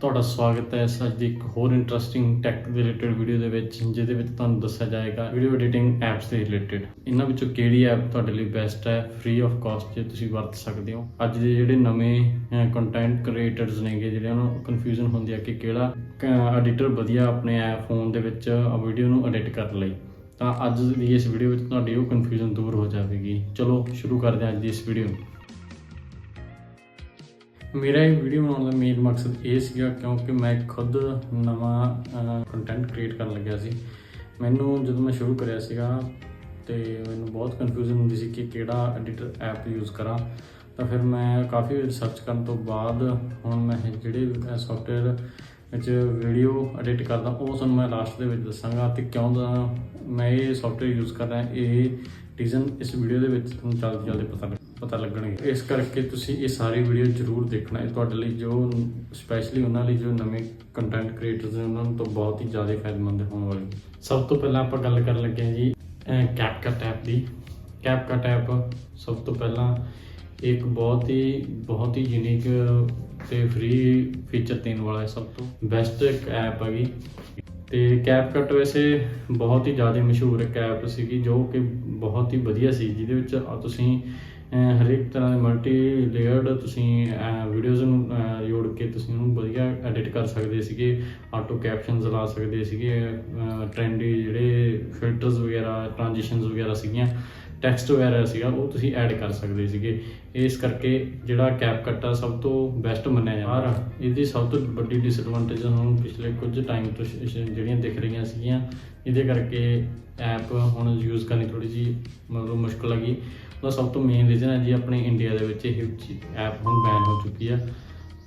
ਤੁਹਾਡਾ ਸਵਾਗਤ ਹੈ ਇਸ ਅੱਜ ਦੀ ਇੱਕ ਹੋਰ ਇੰਟਰਸਟਿੰਗ ਟੈਕ ਦੇ ਰਿਲੇਟਡ ਵੀਡੀਓ ਦੇ ਵਿੱਚ, ਜਿਹਦੇ ਵਿੱਚ ਤੁਹਾਨੂੰ ਦੱਸਿਆ ਜਾਏਗਾ ਵੀਡੀਓ ਐਡੀਟਿੰਗ ਐਪਸ ਦੇ ਰਿਲੇਟਡ ਇਹਨਾਂ ਵਿੱਚੋਂ ਕਿਹੜੀ ਐਪ ਤੁਹਾਡੇ ਲਈ ਬੈਸਟ ਹੈ? ਫ੍ਰੀ ਆਫ ਕਾਸਟ ਜੇ ਤੁਸੀਂ ਵਰਤ ਸਕਦੇ ਹੋ। ਅੱਜ ਦੇ ਜਿਹੜੇ ਨਵੇਂ ਕੰਟੈਂਟ ਕ੍ਰੀਏਟਰਸ ਨੇਗੇ, ਜਿਹੜੇ ਉਹਨਾਂ ਨੂੰ ਕਨਫਿਊਜ਼ਨ ਹੁੰਦੀ ਹੈ ਕਿ ਕਿਹੜਾ ਐਡੀਟਰ ਵਧੀਆ ਆਪਣੇ ਐਪ ਫੋਨ ਦੇ ਵਿੱਚ ਵੀਡੀਓ ਨੂੰ ਐਡਿਟ ਕਰਨ ਲਈ। ਤਾਂ ਅੱਜ ਦੀ ਇਸ ਵੀਡੀਓ ਵਿੱਚ ਤੁਹਾਡੀ ਉਹ ਕਨਫਿਊਜ਼ਨ ਦੂਰ ਹੋ ਜਾਵੇਗੀ। ਚਲੋ, ਸ਼ੁਰੂ ਕਰਦੇ ਹਾਂ ਅੱਜ ਦੀ ਇਸ ਵੀਡੀਓ ਨੂੰ। ਮੇਰਾ ਇਹ ਵੀਡੀਓ ਬਣਾਉਣ ਦਾ ਮੇਨ ਮਕਸਦ ਇਹ ਸੀਗਾ ਕਿਉਂਕਿ ਮੈਂ ਖੁਦ ਨਵਾਂ ਕੰਟੈਂਟ ਕ੍ਰੀਏਟ ਕਰਨ ਲੱਗਿਆ ਸੀ। ਮੈਨੂੰ ਜਦੋਂ ਮੈਂ ਸ਼ੁਰੂ ਕਰਿਆ ਸੀਗਾ ਤੇ ਮੈਨੂੰ ਬਹੁਤ ਕਨਫਿਊਜ਼ਨ ਹੁੰਦੀ ਸੀ ਕਿ ਕਿਹੜਾ ਐਡੀਟਰ ਐਪ ਯੂਜ਼ ਕਰਾਂ। ਤਾਂ ਫਿਰ ਮੈਂ ਕਾਫੀ ਰਿਸਰਚ ਕਰਨ ਤੋਂ ਬਾਅਦ ਹੁਣ ਮੈਂ ਜਿਹੜੇ ਸੌਫਟਵੇਅਰ ਵਿੱਚ ਵੀਡੀਓ ਐਡਿਟ ਕਰਦਾ, ਉਹ ਤੁਹਾਨੂੰ ਮੈਂ ਲਾਸਟ ਦੇ ਵਿੱਚ ਦੱਸਾਂਗਾ ਤੇ ਕਿਉਂ ਦਾ ਮੈਂ ਇਹ ਸੌਫਟਵੇਅਰ ਯੂਜ਼ ਕਰ ਰਿਹਾ, ਇਹ ਰੀਜ਼ਨ ਇਸ ਵੀਡੀਓ ਦੇ ਵਿੱਚ ਤੁਹਾਨੂੰ ਜਲਦੀ ਜਲਦੀ ਪਤਾ ਲੱਗ ਪਤਾ ਲੱਗਣਗੇ। ਇਸ ਕਰਕੇ ਤੁਸੀਂ ਇਹ ਸਾਰੀ ਵੀਡੀਓ ਜ਼ਰੂਰ ਦੇਖਣਾ। ਇਹ ਤੁਹਾਡੇ ਲਈ ਜੋ ਸਪੈਸ਼ਲੀ ਉਹਨਾਂ ਲਈ ਜੋ ਨਵੇਂ ਕੰਟੈਂਟ ਕ੍ਰੀਏਟਰਸ ਨੇ, ਉਹਨਾਂ ਨੂੰ ਤਾਂ ਬਹੁਤ ਹੀ ਜ਼ਿਆਦਾ ਫਾਇਦੇਮੰਦ ਹੋਣ ਵਾਲੀ। ਸਭ ਤੋਂ ਪਹਿਲਾਂ ਆਪਾਂ ਗੱਲ ਕਰਨ ਲੱਗੇ ਹਾਂ ਜੀ ਕੈਪਕਟ ਐਪ ਦੀ। ਕੈਪਕਟ ਐਪ ਸਭ ਤੋਂ ਪਹਿਲਾਂ ਇੱਕ ਬਹੁਤ ਹੀ ਬਹੁਤ ਹੀ ਯੂਨੀਕ ਤੇ ਫ੍ਰੀ ਫੀਚਰ ਦੇਣ ਵਾਲਾ ਹੈ ਸਭ ਤੋਂ। ਬੈਸਟ ਇੱਕ ਐਪ ਹੈਗੀ। ਤੇ ਕੈਪਕਟ ਵੈਸੇ ਬਹੁਤ ਹੀ ਜ਼ਿਆਦਾ ਮਸ਼ਹੂਰ ਕੈਪ ਸੀਗੀ, ਜੋ ਕਿ ਬਹੁਤ ਹੀ ਵਧੀਆ ਸੀ, ਜਿਹਦੇ ਵਿੱਚ ਤੁਸੀਂ ਹਰੇਕ ਤਰ੍ਹਾਂ ਦੇ ਮਲਟੀ ਲੇਅਰਡ ਤੁਸੀਂ ਵੀਡੀਓਜ਼ ਨੂੰ ਜੋੜ ਕੇ ਤੁਸੀਂ ਉਹਨੂੰ ਵਧੀਆ ਐਡਿਟ ਕਰ ਸਕਦੇ ਸੀਗੇ ਆਟੋ ਕੈਪਸ਼ਨਸ ਲਾ ਸਕਦੇ ਸੀਗੇ ਟ੍ਰੈਂਡੀ ਜਿਹੜੇ ਫਿਲਟਰਸ ਟ੍ਰਾਂਜੀਸ਼ਨਸ ਵਗੈਰਾ ਸੀਗੀਆਂ ਟੈਕਸਟ ਵਗੈਰਾ ਸੀਗਾ, ਉਹ ਤੁਸੀਂ ਐਡ ਕਰ ਸਕਦੇ ਸੀਗੇ। ਇਸ ਕਰਕੇ ਜਿਹੜਾ ਕੈਪ ਕੱਟਾ ਸਭ ਤੋਂ ਬੈਸਟ ਮੰਨਿਆ ਜਾਂਦਾ। ਪਰ ਇਹਦੀ ਸਭ ਤੋਂ ਵੱਡੀ ਡਿਸਐਡਵਾਂਟੇਜ ਹੁਣ ਪਿਛਲੇ ਕੁਝ ਟਾਈਮ ਤੋਂ ਜਿਹੜੀਆਂ ਦਿਖ ਰਹੀਆਂ ਸੀਗੀਆਂ, ਇਹਦੇ ਕਰਕੇ ਐਪ ਹੁਣ ਯੂਜ਼ ਕਰਨੀ ਥੋੜੀ ਜੀ ਮਤਲਬ ਮੁਸ਼ਕਲ ਹੈਗੀ ਉਹਦਾ ਸਭ ਤੋਂ ਮੇਨ ਰੀਜ਼ਨ ਹੈ ਜੀ ਆਪਣੇ ਇੰਡੀਆ ਦੇ ਵਿੱਚ ਇਹ ਐਪ ਹੁਣ ਬੈਨ ਹੋ ਚੁੱਕੀ ਆ।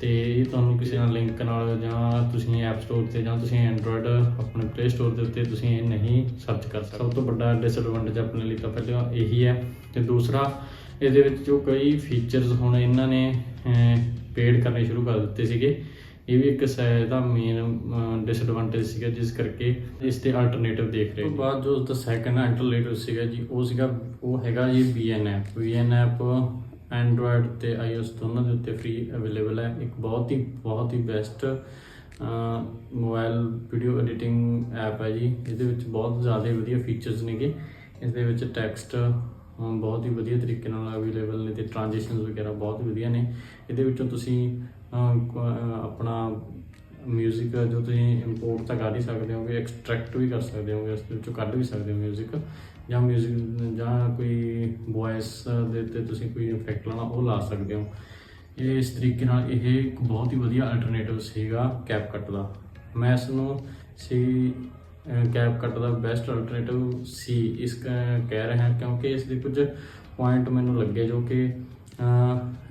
ਤੇ ਇਹ ਤੁਹਾਨੂੰ ਕਿਸੇ ਨਾਲ ਲਿੰਕ ਨਾਲ ਜਾਂ ਤੁਸੀਂ ਐਪ ਸਟੋਰ ਤੇ ਜਾਂ ਤੁਸੀਂ ਐਂਡਰੋਇਡ ਆਪਣੇ ਪਲੇ ਸਟੋਰ ਦੇ ਉੱਤੇ ਤੁਸੀਂ ਇਹ ਨਹੀਂ ਸਰਚ ਕਰ ਸਕਦੇ। ਸਭ ਤੋਂ ਵੱਡਾ ਡਿਸਐਡਵਾਂਟੇਜ ਆਪਣੇ ਲਈ ਤਾਂ ਪਹਿਲਾਂ ਇਹੀ ਹੈ ਤੇ ਦੂਸਰਾ ਇਹਦੇ ਵਿੱਚ ਜੋ ਕਈ ਫੀਚਰਸ ਹੁਣ ਇਹਨਾਂ ਨੇ ਪੇਡ ਕਰਨੇ ਸ਼ੁਰੂ ਕਰ ਦਿੱਤੇ ਸੀਗੇ। ਇਹ ਵੀ ਇੱਕ ਸ਼ਾਇਦ ਦਾ ਮੇਨ ਡਿਸਐਡਵਾਂਟੇਜ ਸੀਗਾ ਜਿਸ ਕਰਕੇ ਇਸ ਤੇ ਅਲਟਰਨੇਟਿਵ ਦੇਖ ਰਹੇ ਉਸ ਤੋਂ ਬਾਅਦ ਜੋ ਦਾ ਸੈਕੰਡ ਅਲਟਰਨੇਟਿਵ ਸੀਗਾ ਜੀ ਉਹ ਸੀਗਾ ਉਹ ਹੈਗਾ ਜੀ VN app VN app Android ਤੇ iOS ਦੋਨਾਂ ਦੇ ਉੱਤੇ ਫ੍ਰੀ ਅਵੇਲੇਬਲ ਇੱਕ ਬਹੁਤ ਹੀ ਬਹੁਤ ਹੀ best mobile video editing app ਹੈ ਜੀ। ਇਹਦੇ ਵਿੱਚ ਬਹੁਤ ਜ਼ਿਆਦਾ ਵਧੀਆ ਫੀਚਰਸ ਨੇਗੇ। ਇਸ ਦੇ ਵਿੱਚ ਟੈਕਸਟ ਬਹੁਤ ਹੀ ਵਧੀਆ ਤਰੀਕੇ ਨਾਲ ਅਵੇਲੇਬਲ ਨੇ ਤੇ ਟ੍ਰਾਂਜੀਸ਼ਨਸ ਵਗੈਰਾ ਬਹੁਤ ਵਧੀਆ ਨੇ। ਇਹਦੇ ਵਿੱਚੋਂ ਤੁਸੀਂ ਆਪਣਾ ਮਿਊਜ਼ਿਕ ਜੋ ਤੁਸੀਂ ਇੰਪੋਰਟ ਤਾਂ ਕਰ ਹੀ ਸਕਦੇ ਹੋਗੇ ਐਕਸਟ੍ਰੈਕਟ ਵੀ ਕਰ ਸਕਦੇ ਹੋਗੇ, ਇਸ ਦੇ ਵਿੱਚੋਂ ਕੱਢ ਵੀ ਸਕਦੇ ਹੋ ਮਿਊਜ਼ਿਕ ਜਾਂ ਮਿਊਜ਼ਿਕ ਜਾਂ ਕੋਈ ਵੌਇਸ ਦੇ ਉੱਤੇ ਤੁਸੀਂ ਕੋਈ ਇਫੈਕਟ ਲਾਉਣਾ, ਉਹ ਲਾ ਸਕਦੇ ਹੋ। ਇਹ ਇਸ ਤਰੀਕੇ ਨਾਲ ਇਹ ਇੱਕ ਬਹੁਤ ਹੀ ਵਧੀਆ ਅਲਟਰਨੇਟਿਵ ਸੀਗਾ ਕੈਪਕਟ ਦਾ। ਮੈਂ ਇਸ ਨੂੰ ਸੀ ਕੈਪਕਟ ਦਾ ਬੈਸਟ ਅਲਟਰਨੇਟਿਵ ਸੀ। ਇਸ ਕ- ਕਹਿ ਰਿਹਾ ਕਿਉਂਕਿ ਇਸ ਦੇ ਕੁਝ ਪੁਆਇੰਟ ਮੈਨੂੰ ਲੱਗੇ ਜੋ ਕਿ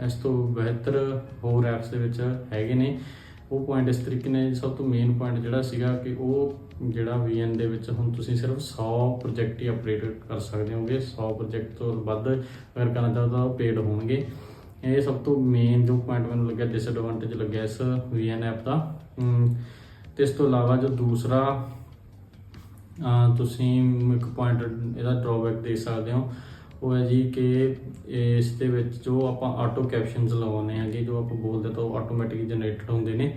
ਇਸ ਤੋਂ ਬਿਹਤਰ ਹੋਰ ਐਪਸ ਦੇ ਵਿੱਚ ਹੈਗੇ ਨੇ। ਉਹ ਪੁਆਇੰਟ ਇਸ ਤਰੀਕੇ ਨਾਲ ਸਭ ਤੋਂ ਮੇਨ ਪੁਆਇੰਟ ਜਿਹੜਾ ਸੀਗਾ ਕਿ ਉਹ ਜਿਹੜਾ VN ਦੇ ਵਿੱਚ ਹੁਣ ਤੁਸੀਂ ਸਿਰਫ 100 ਪ੍ਰੋਜੈਕਟ ਹੀ ਅਪਡੇਟ ਕਰ ਸਕਦੇ ਹੋਗੇ। 100 ਪ੍ਰੋਜੈਕਟ ਤੋਂ ਵੱਧ ਅਗਰ ਕਰਨਾ ਚਾਹੋ ਤਾਂ ਪੇਡ ਹੋਣਗੇ। ਇਹ ਸਭ ਤੋਂ ਮੇਨ ਜੋ ਪੁਆਇੰਟ ਮੈਨੂੰ ਲੱਗਿਆ ਡਿਸਐਡਵਾਂਟੇਜ ਲੱਗਿਆ ਇਸ VN ਐਪ ਦਾ। ਅਮ, ਤੇ ਇਸ ਤੋਂ ਇਲਾਵਾ ਜੋ ਦੂਸਰਾ ਤੁਸੀਂ ਇੱਕ ਪੁਆਇੰਟ ਇਹਦਾ ਡਰਾਬੈਕ ਦੇਖ ਸਕਦੇ ਹੋ। ਉਹ ਹੈ ਜੀ ਕਿ ਇਸ ਦੇ ਵਿੱਚ ਜੋ ਆਪਾਂ ਆਟੋ ਕੈਪਸ਼ਨਸ ਲਗਾਉਂਦੇ ਹਾਂਗੇ ਜੋ ਆਪਾਂ ਬੋਲਦੇ ਤਾਂ ਉਹ ਆਟੋਮੈਟਿਕਲੀ ਜਨਰੇਟਡ ਹੁੰਦੇ ਨੇ।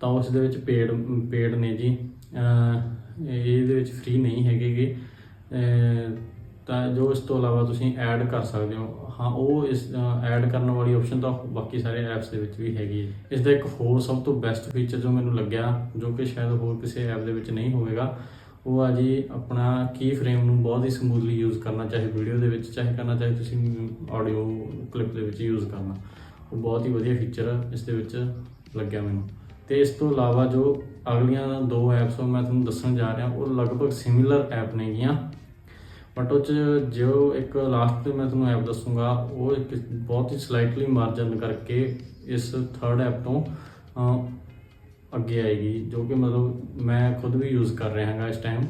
ਤਾਂ ਉਸ ਦੇ ਵਿੱਚ ਪੇਡ ਪੇਡ ਨੇ ਜੀ। ਇਹਦੇ ਵਿੱਚ ਫ੍ਰੀ ਨਹੀਂ ਹੈਗੇਗੇ। ਤਾਂ ਜੋ ਇਸ ਤੋਂ ਇਲਾਵਾ ਤੁਸੀਂ ਐਡ ਕਰ ਸਕਦੇ ਹੋ। ਹਾਂ, ਉਹ ਇਸ ਐਡ ਕਰਨ ਵਾਲੀ ਆਪਸ਼ਨ ਤਾਂ ਬਾਕੀ ਸਾਰੇ ਐਪਸ ਦੇ ਵਿੱਚ ਵੀ ਹੈਗੀ ਹੈ। ਇਸ ਦਾ ਇੱਕ ਹੋਰ ਸਭ ਤੋਂ ਬੈਸਟ ਫੀਚਰ ਜੋ ਮੈਨੂੰ ਲੱਗਿਆ, ਜੋ ਕਿ ਸ਼ਾਇਦ ਹੋਰ ਕਿਸੇ ਐਪ ਦੇ ਵਿੱਚ ਨਹੀਂ ਹੋਵੇਗਾ, ਉਹ ਆ ਜੀ ਆਪਣਾ ਕੀ ਫਰੇਮ ਨੂੰ ਬਹੁਤ ਹੀ ਸਮੂਥਲੀ ਯੂਜ਼ ਕਰਨਾ, ਚਾਹੇ ਵੀਡੀਓ ਦੇ ਵਿੱਚ, ਚਾਹੇ ਕਰਨਾ, ਚਾਹੇ ਤੁਸੀਂ ਆਡੀਓ ਕਲਿੱਪ ਦੇ ਵਿੱਚ ਯੂਜ਼ ਕਰਨਾ। ਉਹ ਬਹੁਤ ਹੀ ਵਧੀਆ ਫੀਚਰ ਇਸ ਦੇ ਵਿੱਚ ਲੱਗਿਆ ਮੈਨੂੰ। ਤੇ ਇਸ ਤੋਂ ਇਲਾਵਾ ਜੋ ਅਗਲੀਆਂ ਦੋ ਐਪਸ ਉਹ ਮੈਂ ਤੁਹਾਨੂੰ ਦੱਸਣ ਜਾ ਰਿਹਾ, ਉਹ ਲਗਭਗ ਸਿਮਿਲਰ ਐਪ ਨੇਗੀਆਂ। ਬਟ ਉਹ 'ਚ ਜੋ ਇੱਕ ਲਾਸਟ ਤੇ ਮੈਂ ਤੁਹਾਨੂੰ ਐਪ ਦੱਸੂਗਾ, ਉਹ ਇੱਕ ਬਹੁਤ ਹੀ ਸਲਾਈਟਲੀ ਮਾਰਜਨ ਕਰਕੇ ਇਸ ਥਰਡ ਐਪ ਤੋਂ ਅੱਗੇ ਆਏਗੀ, ਜੋ ਕਿ ਮਤਲਬ ਮੈਂ ਖੁਦ ਵੀ ਯੂਜ਼ ਕਰ ਰਿਹਾ ਹਾਂਗਾ ਇਸ ਟਾਈਮ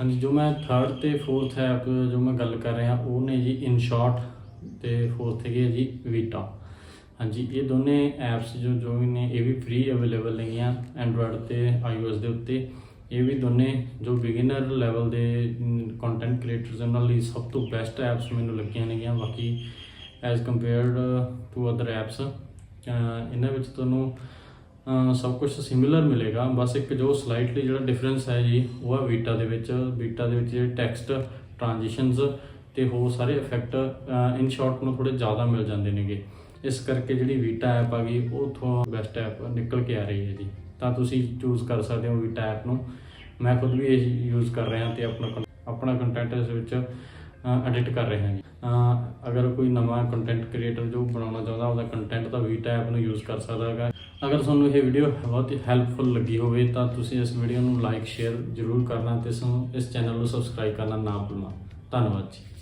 ਹਾਂਜੀ, ਜੋ ਮੈਂ ਥਰਡ ਤੇ ਫੋਰਥ ਐਪ ਜੋ ਮੈਂ ਗੱਲ ਕਰ ਰਿਹਾ, ਉਹ ਨੇ ਜੀ ਇਨ ਸ਼ਾਰਟ ਤੇ ਫੋਰਥ ਹੈਗੀ ਹੈ ਜੀ ਵੀਟਾ ਹਾਂਜੀ, ਇਹ ਦੋਨੇ ਐਪਸ ਜੋ ਜੋ ਵੀ ਨੇ, ਇਹ ਵੀ ਫ੍ਰੀ ਅਵੇਲੇਬਲ ਨੇਗੀਆਂ ਐਂਡਰੋਇਡ ਤੇ iOS ਦੇ ਉੱਤੇ। ਇਹ ਵੀ ਦੋਨੇ ਜੋ ਬਿਗਿਨਰ ਲੈਵਲ ਦੇ ਕੰਟੈਂਟ ਕ੍ਰੀਏਟਰਸ ਉਹਨਾਂ ਲਈ ਸਭ ਤੋਂ ਬੈਸਟ ਐਪਸ ਮੈਨੂੰ ਲੱਗੀਆਂ ਨੇਗੀਆਂ। ਬਾਕੀ as compared to other apps ਇਹਨਾਂ ਵਿੱਚ ਤੁਹਾਨੂੰ ਸਭ ਕੁਝ ਸਿਮਿਲਰ ਮਿਲੇਗਾ। ਬਸ ਇੱਕ ਜੋ ਸਲਾਈਟਲੀ ਜਿਹੜਾ ਡਿਫਰੈਂਸ ਹੈ ਜੀ, ਉਹ ਹੈ ਵੀਟਾ ਦੇ ਵਿੱਚ। ਵੀਟਾ ਦੇ ਵਿੱਚ ਜਿਹੜੇ ਟੈਕਸਟ ਟ੍ਰਾਂਜੀਸ਼ਨਸ ਤੇ ਹੋਰ ਸਾਰੇ ਇਫੈਕਟ ਇਨ ਸ਼ਾਰਟ ਨੂੰ ਥੋੜੇ ਜ਼ਿਆਦਾ ਮਿਲ ਜਾਂਦੇ ਨੇਗੇ। ਇਸ ਕਰਕੇ ਜਿਹੜੀ ਵੀਟਾ ਐਪ ਆ ਗਈ, ਉਹ ਤੋਂ ਬੈਸਟ ਐਪ ਨਿਕਲ ਕੇ ਆ ਰਹੀ ਹੈ ਜੀ। ਤਾਂ ਤੁਸੀਂ ਚੂਜ਼ ਕਰ ਸਕਦੇ ਹੋ ਵੀਟਾ ਐਪ ਨੂੰ। ਮੈਂ ਖੁਦ ਵੀ ਇਹ ਯੂਜ਼ ਕਰ ਰਿਹਾ ਤੇ ਆਪਣਾ con- ਆਪਣਾ ਕੰਟੈਂਟ ਇਸ ਵਿੱਚ ਐਡਿਟ ਕਰ ਰਿਹਾ ਹਾਂ ਜੀ ਅਗਰ ਕੋਈ ਨਵਾਂ ਕੰਟੈਂਟ ਕ੍ਰੀਏਟਰ ਜੋ ਬਣਾਉਣਾ ਚਾਹੁੰਦਾ, ਉਹਦਾ ਕੰਟੈਂਟ ਤਾਂ ਵੀਟਾ ਐਪ ਨੂੰ ਯੂਜ਼ ਕਰ ਸਕਦਾ ਹੈਗਾ। ਅਗਰ ਤੁਹਾਨੂੰ ਇਹ ਵੀਡੀਓ ਬਹੁਤ ਹੀ ਹੈਲਪਫੁਲ ਲੱਗੀ ਹੋਵੇ, ਤਾਂ ਤੁਸੀਂ ਇਸ ਵੀਡੀਓ ਨੂੰ ਲਾਈਕ ਸ਼ੇਅਰ ਜ਼ਰੂਰ ਕਰਨਾ ਤੇ ਇਸ ਇਸ ਚੈਨਲ ਨੂੰ ਸਬਸਕ੍ਰਾਈਬ ਕਰਨਾ ਨਾ ਭੁੱਲਣਾ। ਧੰਨਵਾਦ ਜੀ।